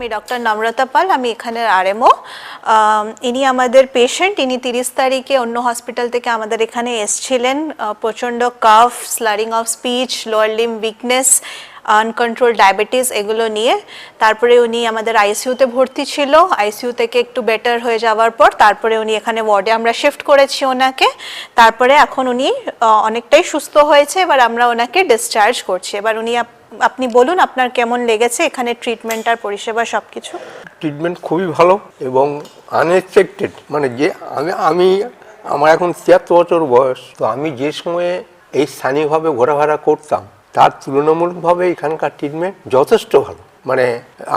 আমি ডক্টর নম্রতা পাল, আমি এখানের আরএমও ইনি আমাদের পেশেন্ট ইনি তিরিশ তারিখে অন্য হসপিটাল থেকে আমাদের এখানে এসছিলেন। প্রচণ্ড cough slurring of speech lower limb weakness uncontrol diabetes এগুলো নিয়ে। তারপরে উনি আমাদের আইসিইউতে ভর্তি ছিল। আইসিইউ থেকে একটু বেটার হয়ে যাওয়ার পর তারপরে উনি এখানে ওয়ার্ডে আমরা শিফট করেছি ওনাকে। তারপরে এখন উনি অনেকটাই সুস্থ হয়েছে। এবার আমরা ওনাকে ডিসচার্জ করছি। এবার উনি আপনি বলুন আপনার কেমন লেগেছে এখানে ট্রিটমেন্ট আর পরিষেবা সব কিছু ট্রিটমেন্ট খুবই ভালো এবং আনএক্সপেক্টেড মানে যে আমি আমি আমার এখন ছিয়াত্তর বছর বয়স তো আমি যে সময়ে এই স্থানীয়ভাবে ঘোরাফেরা করতাম তার তুলনামূলকভাবে এখানকার ট্রিটমেন্ট যথেষ্ট ভালো মানে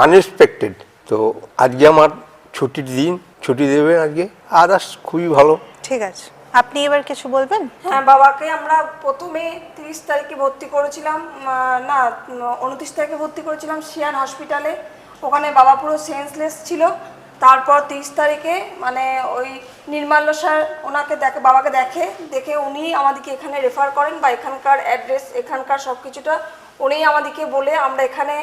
আনএক্সপেক্টেড তো আজকে আমার ছুটির দিন ছুটি দেবেন আজকে আদার্স খুবই ভালো। ঠিক আছে। আপনি এবার কিছু বলবেন? হ্যাঁ বাবাকে আমরা প্রথমে তিরিশ তারিখে ভর্তি করেছিলাম না উনত্রিশ তারিখে ভর্তি করেছিলাম শিয়ান হসপিটালে। ওখানে বাবা পুরো সেন্সলেস ছিল। তারপর তিরিশ তারিখে মানে ওই নির্মাল্য স্যার ওনাকে দেখে, বাবাকে দেখে দেখে উনি আমাদেরকে এখানে রেফার করেন বা এখানকার অ্যাড্রেস এখানকার সব কিছুটা উনিই আমাদেরকে বলে আমরা এখানে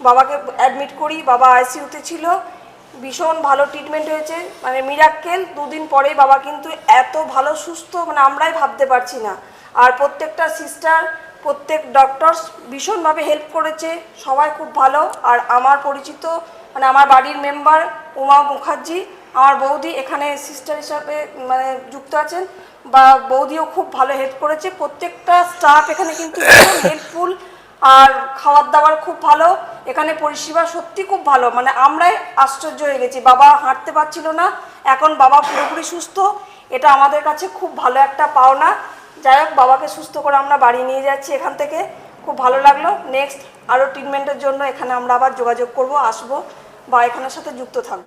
বাবাকে অ্যাডমিট করি। বাবা আইসিইউতে ছিল। ভীষণ ভালো ট্রিটমেন্ট হয়েছে। মানে মিরাক্কেল দুদিন পরেই বাবা কিন্তু এত ভালো, সুস্থ মানে আমরাই ভাবতে পারছি না। আর প্রত্যেকটা সিস্টার প্রত্যেক ডক্টরস ভীষণভাবে হেল্প করেছে, সবাই খুব ভালো। আর আমার পরিচিত মানে আমার বাড়ির মেম্বার উমা মুখার্জি, আমার বৌদি এখানে সিস্টার হিসাবে মানে যুক্ত আছেন। বা বৌদিও খুব ভালো হেল্প করেছে। প্রত্যেকটা স্টাফ এখানে কিন্তু হেল্পফুল আর খাবার দাবার খুব ভালো। এখানে পরিষেবা সত্যি খুব ভালো মানে আমরাই আশ্চর্য হয়ে গেছি। বাবা হাঁটতে পারছিল না, এখন বাবা পুরোপুরি সুস্থ, এটা আমাদের কাছে খুব ভালো একটা পাওনা। যাই হোক, বাবাকে সুস্থ করে আমরা বাড়ি নিয়ে যাচ্ছি এখান থেকে। খুব ভালো লাগল। নেক্সট আরও ট্রিটমেন্টের জন্য এখানে আমরা আবার যোগাযোগ করব, আসব বা এখানের সাথে যুক্ত থাকব।